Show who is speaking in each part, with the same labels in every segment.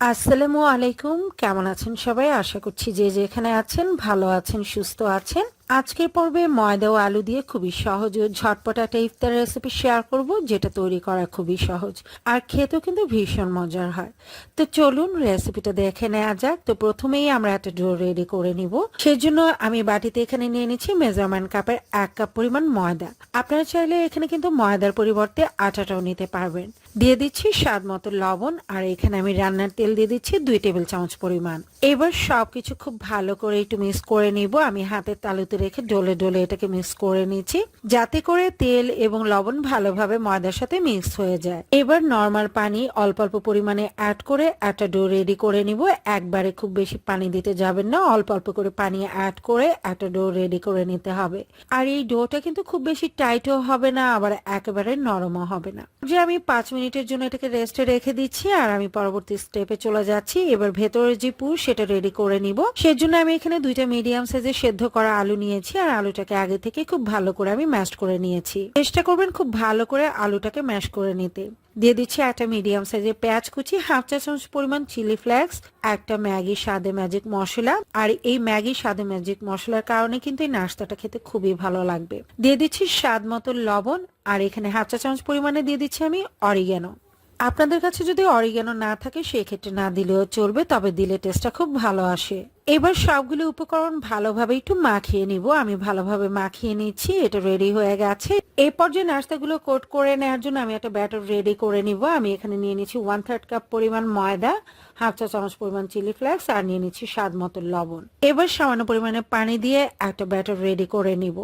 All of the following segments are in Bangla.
Speaker 1: আসসালামু আলাইকুম। কেমন আছেন সবাই? আশা করছি যে যেখানে আছেন ভালো আছেন সুস্থ আছেন। আজকের পর্বে ময়দা ও আলু দিয়ে খুবই সহজ ও ঝটপট একটা ইফতার রেসিপি শেয়ার করব, যেটা তৈরি করা খুবই সহজ আর খেতেও কিন্তু ভীষণ মজার হয়। তো চলুন রেসিপিটা দেখে নেওয়া যাক। তো প্রথমেই আমরা একটা ডো রেডি করে নিব। সেজন্য আমি বাটিতে এখানে নিয়ে নিচ্ছি মেজারমেন্ট কাপের এক কাপ পরিমাণ ময়দা। আপনারা চাইলে এখানে কিন্তু ময়দার পরিবর্তে আটাটাও নিতে পারবেন। দিয়ে দিচ্ছি স্বাদ মতো লবণ আর এখানে আমি রান্নার তেল দিয়ে দিচ্ছি দুই টেবিল চামচ পরিমাণ। এবার সবকিছু খুব ভালো করে একটু মিক্স করে নিব। আমি হাতের তালুতে রেখে ডলে ডলে এটাকে মিক্স করে নিচ্ছি। যাতে করে তেল এবং লবণ ভালোভাবে ময়দার সাথে মিক্স হয়ে যায়। এবার নর্মাল পানি অল্প অল্প পরিমাণে অ্যাড করে একটা ডো রেডি করে নিব। একবারে খুব বেশি পানি দিতে যাবেন না, অল্প অল্প করে পানি অ্যাড করে একটা ডো রেডি করে নিতে হবে। আর এই ডোটা কিন্তু খুব বেশি টাইটও হবে না, আবার একেবারে নরমও হবে না। যে আমি পাঁচ মিনিটের জন্য এটাকে রেস্টে রেখে দিচ্ছি, আর আমি পরবর্তী স্টেপে চলে যাচ্ছি। এবার ভেতরের যে পুর সেটা রেডি করে নিব। সেজন্য আমি এখানে দুইটা মিডিয়াম সাইজের সেদ্ধ করা আলু নিয়েছি আর আলুটাকে আগে থেকে খুব ভালো করে আমি ম্যাশ করে নিয়েছি। চেষ্টা করবেন খুব ভালো করে আলুটাকে ম্যাশ করে নিতে। দিয়ে দিচ্ছি একটা মিডিয়াম সাইজের পেঁয়াজ কুচি, হাফ চা চামচ পরিমাণ চিলি ফ্লেক্স, একটা ম্যাগি স্বাদে ম্যাজিক মশলা। আর এই ম্যাগি স্বাদে ম্যাজিক মশলার কারণে কিন্তু এই নাস্তাটা খেতে খুবই ভালো লাগবে। দিয়ে দিচ্ছি স্বাদ মতো লবণ, আর এখানে হাফ চা চামচ পরিমাণে দিয়ে দিচ্ছি আমি অরিগ্যানো আপনাদের কাছে যদি অরিগ্যানো না থাকে, সেক্ষেত্রে না দিলেও চলবে, তবে দিলে টেস্টটা খুব ভালো আসে। এবার সবগুলো উপকরণ ভালোভাবে একটু মাখিয়ে নিব। আমি ভালোভাবে মাখিয়ে নিচ্ছি, এটা রেডি হয়ে গেছে। এই পর্যায়ে নাস্তাগুলো কোট করে নেওয়ার জন্য আমি একটা ব্যাটার রেডি করে নিব। আমি এখানে নিয়ে নিচ্ছি ওয়ান থার্ড কাপ পরিমাণ ময়দা হাফ চা চামচ পরিমাণ চিলি ফ্লেক্স আর নিয়ে নিচ্ছি স্বাদ মতো লবণ। এবার সামান্য পরিমাণে পানি দিয়ে একটা ব্যাটার রেডি করে নিব।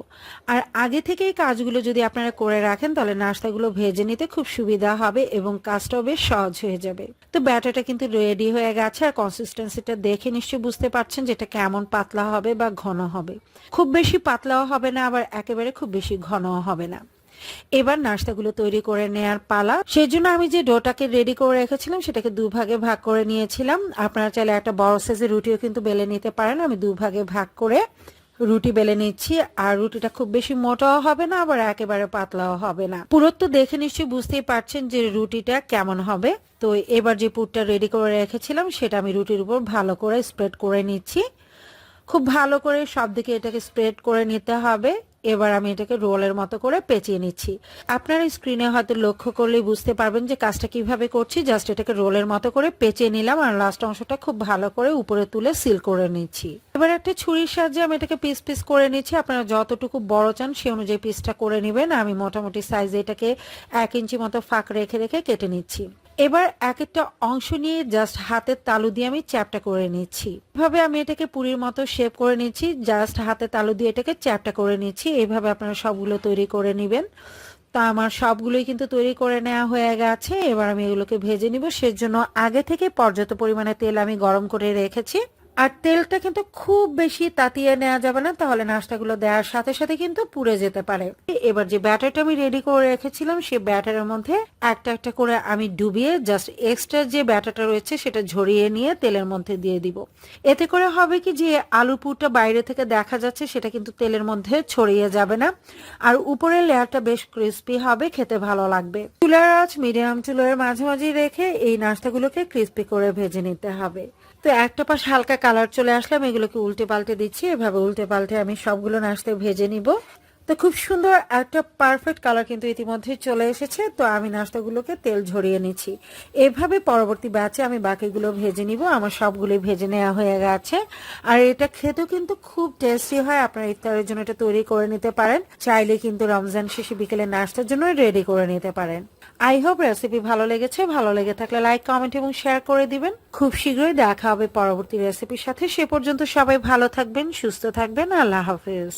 Speaker 1: আর আগে থেকে এই কাজগুলো যদি আপনারা করে রাখেন, তাহলে নাস্তাগুলো ভেজে নিতে খুব সুবিধা হবে এবং কাজটাও বেশ সহজ হয়ে যাবে। তো ব্যাটারটা কিন্তু রেডি হয়ে গেছে, আর কনসিস্টেন্সিটা দেখে নিশ্চয়ই বুঝতে পারছেন যেটা কেমন পাতলা হবে বা ঘন হবে। খুব বেশি পাতলাও হবে না, আবার একেবারে খুব বেশি ঘনও হবে না। এবার নাস্তাগুলো তৈরি করে নেয়ার পালা। সেই জন্য আমি যে ডোটাকে রেডি করে রেখেছিলাম, সেটাকে দুভাগে ভাগ করে নিয়েছিলাম। আপনারা চাইলে একটা বড় সাইজের রুটিও কিন্তু বেলে নিতে পারেন। আমি দুভাগে ভাগ করে রুটি বেলে নিচ্ছি, আর রুটিটা খুব বেশি মোটাও হবে না, আবার একেবারে পাতলাও হবে না। পুরোত্ব দেখে নিশ্চয়ই বুঝতেই পারছেন যে রুটিটা কেমন হবে। তো এবার যে পুরটা রেডি করে রেখেছিলাম, সেটা আমি রুটির উপর ভালো করে স্প্রেড করে নিচ্ছি। খুব ভালো করে সব দিকে এটাকে স্প্রেড করে নিতে হবে। এবার আমি এটাকে রোলের মতো করে পেঁচিয়ে নিচ্ছি। আপনারা স্ক্রিনে হয়তো লক্ষ্য করলেই বুঝতে পারবেন যে কাজটা কীভাবে করছি। জাস্ট এটাকে রোলের মতো করে পেঁচিয়ে নিলাম আর লাস্ট অংশটা খুব ভালো করে উপরে তুলে সিল করে নিচ্ছি। এবার একটা ছুরির সাহায্যে আমি এটাকে পিস পিস করে নিচ্ছি। আপনারা যতটুকু বড় চান সে অনুযায়ী পিসটা করে নেবেন। আমি মোটামুটি সাইজে এটাকে এক ইঞ্চি মতো ফাঁক রেখে রেখে কেটে নিচ্ছি। এবার এক একটা অংশ নিয়ে জাস্ট হাতের তালু দিয়ে আমি চ্যাপটা করে নিচ্ছি। এভাবে আমি এটাকে পুরীর মতো শেপ করে নিচ্ছি জাস্ট হাতে তালু দিয়ে এটাকে চ্যাপটা করে নিচ্ছি। এইভাবে আপনারা সবগুলো তৈরি করে নেবেন। তা আমার সবগুলোই কিন্তু তৈরি করে নেওয়া হয়ে গেছে। এবার আমি এগুলোকে ভেজে নিব। সেজন্য আগে থেকে পর্যাপ্ত পরিমাণে তেল আমি গরম করে রেখেছি। আর তেলটা কিন্তু খুব বেশি তাতিয়ে নেওয়া যাবে না, তাহলে নাস্তাগুলো দেওয়ার সাথে সাথে কিন্তু পুড়ে যেতে পারে। এবার যে ব্যাটারটা আমি রেডি করে রেখেছিলাম সেই ব্যাটারের মধ্যে একটা একটা করে আমি ডুবিয়ে জাস্ট এক্সট্রা যে ব্যাটারটা রয়েছে, সেটা ঝরিয়ে নিয়ে তেলের মধ্যে দিয়ে দিব। এতে করে হবে কি যে আলু পুরটা বাইরে থেকে দেখা যাচ্ছে, সেটা কিন্তু তেলের মধ্যে ছড়িয়ে যাবে না। আর উপরের লেয়ারটা বেশ ক্রিস্পি হবে, খেতে ভালো লাগবে। চুলার আঁচ মিডিয়াম চুলার মাঝামাঝি রেখে এই নাস্তাগুলোকে ক্রিস্পি করে ভেজে নিতে হবে। তো একটা পাশ হালকা কালার চলে আসলাম এগুলোকে উল্টে পাল্টে দিচ্ছি। এভাবে উল্টে পাল্টে আমি সবগুলো নাস্তে ভেজে নিব। তো খুব সুন্দর একটা পারফেক্ট কালার কিন্তু ইতিমধ্যে চলে এসেছে। তো আমি নাস্তাগুলোকে তেল ঝরিয়ে নিচ্ছি। এভাবে পরবর্তী ব্যাচে আমি বাকিগুলো ভেজে নিব। আমার সবগুলোই ভেজে নেওয়া হয়ে গেছে। আর এটা খেতেও কিন্তু খুব টেস্টি হয়। আপনার ইফতারের জন্য এটা তৈরি করে নিতে পারেন। চাইলে কিন্তু রমজান শেষে বিকেলে নাস্তার জন্য রেডি করে নিতে পারেন। আই হোপ রেসিপি ভালো লেগেছে, ভালো লেগে থাকলে লাইক কমেন্ট এবং শেয়ার করে দিবেন। খুব শীঘ্রই দেখা হবে পরবর্তী রেসিপির সাথে। সে পর্যন্ত সবাই ভালো থাকবেন, সুস্থ থাকবেন। আল্লাহ হাফেজ।